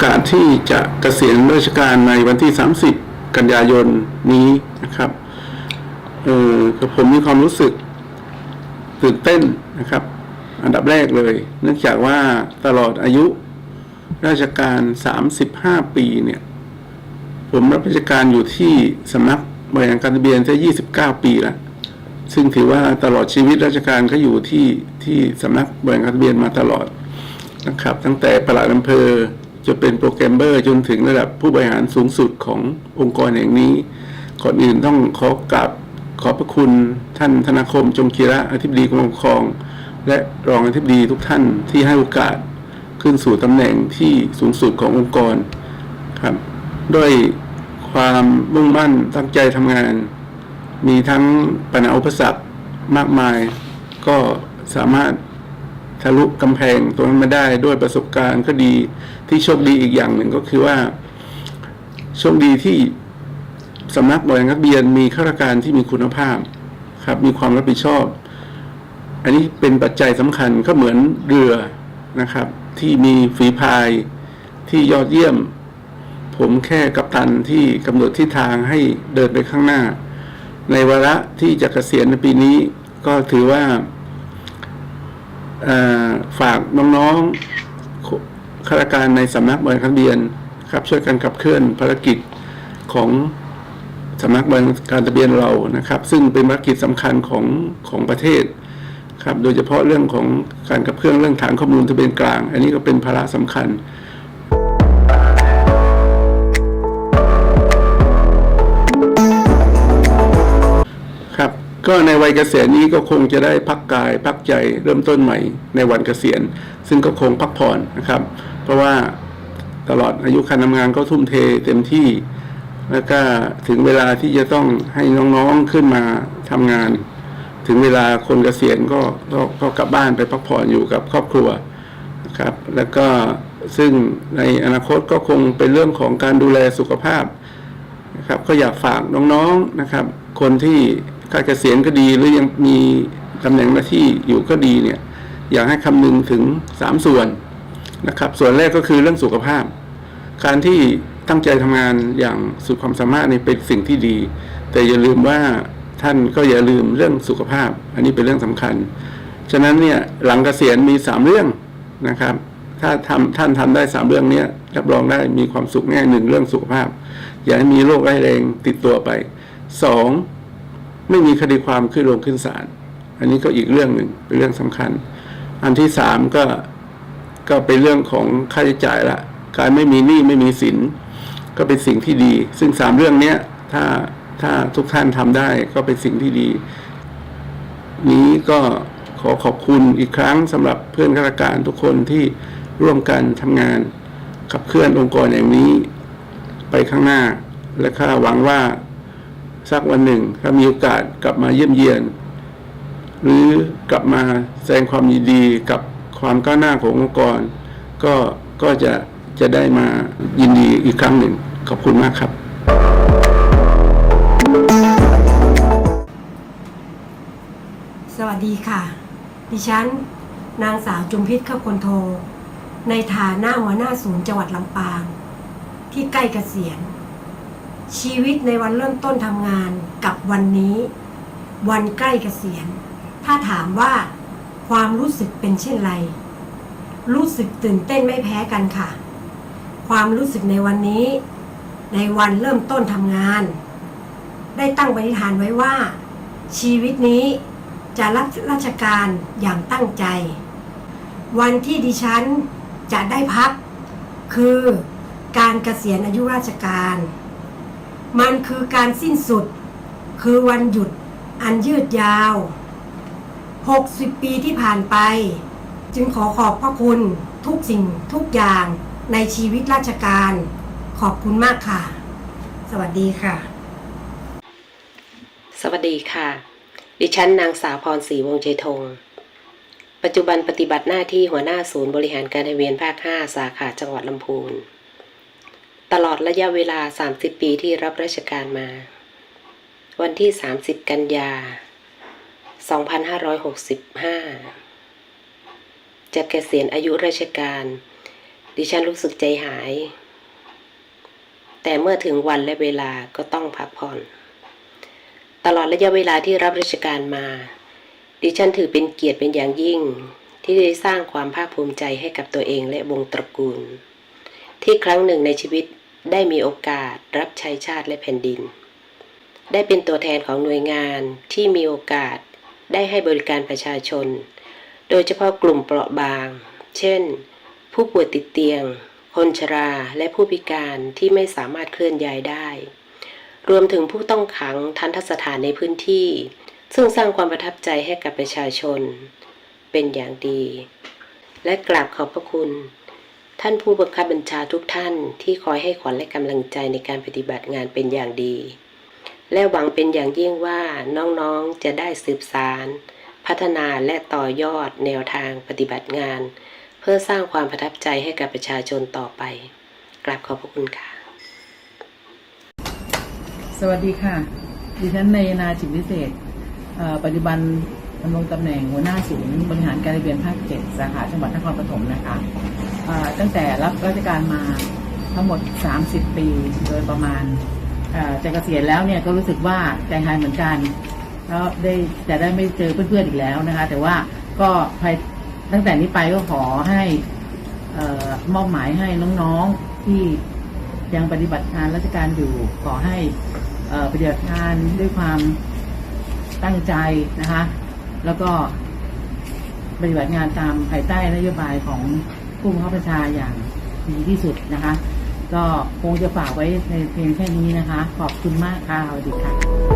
อกาสที่จะเกษียณราชการในวันที่ 30 กันยายนนี้นะครับเออกับผมมีความรู้สึกตื่นเต้นนะครับ อันดับแรกเลย เนื่องจากว่าตลอดอายุราชการ 35 ปีเนี่ย ผมรับราชการอยู่ที่สำนักบริหารการทะเบียนแค่29 ปีแล้วซึ่งถือว่าตลอดชีวิตราชการก็อยู่ที่ที่สำนักบริหารการทะเบียนมาตลอดนะครับ ตั้งแต่ประหลัดอำเภอ จะเป็นโปรแกรมเมอร์จนถึงระดับผู้บริหารสูงสุดขององค์กรแห่งนี้ก่อนอื่นต้องขอกราบขอบพระคุณท่านธนาคมจงคีระอธิบดีกรมปกครอง และรองอธิบดีทุกท่านที่ให้โอกาสขึ้นสู่ตำแหน่งที่สูงสุดขององค์กรครับด้วยความมุ่งมั่นตั้งใจทำงาน มีทั้งปัญหาอุปสรรคมากมาย ก็สามารถ ทะลุกำแพงตรงนั้นมาได้ด้วยประสบการณ์ก็ดีที่โชคดีอีกอย่างหนึ่งก็คือว่า โชคดีที่สำนักบริหารนักเรียนมีข้าราชการที่มีคุณภาพครับ มีความรับผิดชอบ อันนี้เป็นปัจจัยสำคัญก็เหมือนเรือนะครับ ที่มีฝีพายที่ยอดเยี่ยม ผมแค่กัปตันที่กำหนดทิศทางให้เดินไปข้างหน้า ในวาระที่จะเกษียณในปีนี้ก็ถือว่า ฝากน้องๆข้าราชการในสำนักบริหารทะเบียนครับช่วยกันขับเคลื่อนภารกิจของสำนักบริหารการทะเบียนเรานะครับ ซึ่งเป็นภารกิจสำคัญของของประเทศครับ โดยเฉพาะเรื่องของการขับเคลื่อนเรื่องฐานข้อมูลทะเบียนกลาง อันนี้ก็เป็นภาระสำคัญ ก็ในวัยเกษียณนี้ก็คงจะได้พักกายพักใจเริ่มต้นใหม่ในวันเกษียณ ซึ่งก็คงพักผ่อนนะครับ เพราะว่าตลอดอายุการทำงานก็ทุ่มเทเต็มที่ แล้วก็ถึงเวลาที่จะต้องให้น้องๆขึ้นมาทำงาน ถึงเวลาคนเกษียณก็ก็ก็กลับบ้านไปพักผ่อนอยู่กับครอบครัวนะครับ แล้วก็ซึ่งในอนาคตก็คงเป็นเรื่องของการดูแลสุขภาพนะครับ ก็อยากฝากน้องๆนะครับ คนที่ ใกล้เกษียณก็ดีหรือยังมีตำแหน่งหน้าที่อยู่ก็ดีเนี่ย อยากให้คำนึงถึง3ส่วนนะครับ ส่วนแรกก็คือเรื่องสุขภาพ การที่ตั้งใจทำงานอย่างสุดความสามารถนี่เป็นสิ่งที่ดี แต่อย่าลืมว่าท่านก็อย่าลืมเรื่องสุขภาพ อันนี้เป็นเรื่องสำคัญ ฉะนั้นเนี่ยหลังเกษียณมี3เรื่องนะครับถ้าทำท่านทำได้3เรื่องเนี้ยรับรองได้มีความสุขแน่หนึ่งเรื่องสุขภาพ อย่าให้มีโรคร้ายแรงติดตัวไปสอง ไม่มีคดีความขึ้นลงขึ้นศาลอันนี้ก็อีกเรื่องหนึ่งเป็นเรื่องสำคัญ อันที่สามก็ก็เป็นเรื่องของค่าใช้จ่ายละการไม่มีหนี้ไม่มีสินก็เป็นสิ่งที่ดี ซึ่งสามเรื่องเนี้ยถ้าถ้าทุกท่านทำได้ก็เป็นสิ่งที่ดี นี้ก็ขอขอบคุณอีกครั้งสำหรับเพื่อนข้าราชการทุกคนที่ร่วมกันทำงานขับเคลื่อนองค์กรอย่างนี้ไปข้างหน้า และข้าหวังว่า สักวันหนึ่ง ถ้ามีโอกาสกลับมาเยี่ยมเยียน หรือกลับมาแสดงความยินดีกับความก้าวหน้าขององค์กร ก็ก็จะจะได้มายินดีอีกครั้งหนึ่ง ขอบคุณมากครับ สวัสดีค่ะ ดิฉัน นางสาวจุมพิษข้าคนโท ในฐานะหัวหน้าศูนย์จังหวัดลำปาง ที่ใกล้เกษียณ ชีวิตในวันเริ่มต้นทำงานกับวันนี้ วันใกล้เกษียณ ถ้าถามว่าความรู้สึกเป็นเช่นไร รู้สึกตื่นเต้นไม่แพ้กันค่ะ ความรู้สึกในวันนี้ ในวันเริ่มต้นทำงาน ได้ตั้งปณิธานไว้ว่า ชีวิตนี้จะรับราชการอย่างตั้งใจ วันที่ดิฉันจะได้พัก คือการเกษียณอายุราชการ มันคือการสิ้นสุด คือวันหยุดอันยืดยาว 60 ปีที่ผ่านไป จึงขอขอบพระคุณทุกสิ่งทุกอย่างในชีวิตราชการ ขอบคุณมากค่ะ สวัสดีค่ะ สวัสดีค่ะ ดิฉันนางสาวพรศรีวงเจทง ปัจจุบันปฏิบัติหน้าที่หัวหน้าศูนย์บริหารการทะเบียนภาค 5 สาขาจังหวัดลำพูน ตลอดระยะเวลา 30 ปีที่รับราชการมา วันที่ 30 กันยา 2565 จะเกษียณอายุราชการ ดิฉันรู้สึกใจหาย แต่เมื่อถึงวันและเวลาก็ต้องพักผ่อน ตลอดระยะเวลาที่รับราชการมา ดิฉันถือเป็นเกียรติเป็นอย่างยิ่ง ที่ได้สร้างความภาคภูมิใจให้กับตัวเองและวงตระกูลที่ครั้งหนึ่งในชีวิต ได้มีโอกาสรับใช้ชาติและแผ่นดิน ได้เป็นตัวแทนของหน่วยงานที่มีโอกาสได้ให้บริการประชาชน โดยเฉพาะกลุ่มเปราะบาง เช่น ผู้ป่วยติดเตียง คนชราและผู้พิการที่ไม่สามารถเคลื่อนย้ายได้ รวมถึงผู้ต้องขังทันทสถานในพื้นที่ ซึ่งสร้างความประทับใจให้กับประชาชน เป็นอย่างดี และกราบขอบพระคุณ ท่านผู้บังคับบัญชาทุกท่านที่คอยให้ขวัญและกำลังใจในการปฏิบัติงานเป็นอย่างดี และหวังเป็นอย่างยิ่งว่าน้องๆจะได้สืบสาร พัฒนาและต่อยอดแนวทางปฏิบัติงาน เพื่อสร้างความประทับใจให้กับประชาชนต่อไปกราบขอบพระคุณค่ะ สวัสดีค่ะ ดิฉันในนาจิตวิเศษปัจจุบัน ดำรงตำแหน่งหัวหน้าศูนย์บริหารการเรียนภาคเจ็ดสาขาจังหวัดนครปฐมนะคะตั้งแต่รับราชการมาทั้งหมด 30 ปีโดยประมาณจะเกษียณแล้วเนี่ยก็รู้สึกว่าใจหายเหมือนกันแล้วได้จะได้ไม่เจอเพื่อนๆอีกแล้วนะคะ แต่ว่าก็ภายตั้งแต่นี้ไปก็ขอให้อมอบหมายให้น้องๆที่ยังปฏิบัติงานราชการอยู่ขอให้ปฏิบัติงานด้วยความตั้งใจนะคะ แล้วก็ปฏิบัติงานตามภายใต้นโยบายของผู้บังคับบัญชาอย่างดีที่สุดนะคะ ก็คงจะฝากไว้ในเพียงแค่นี้นะคะ ขอบคุณมากค่ะสวัสดีค่ะ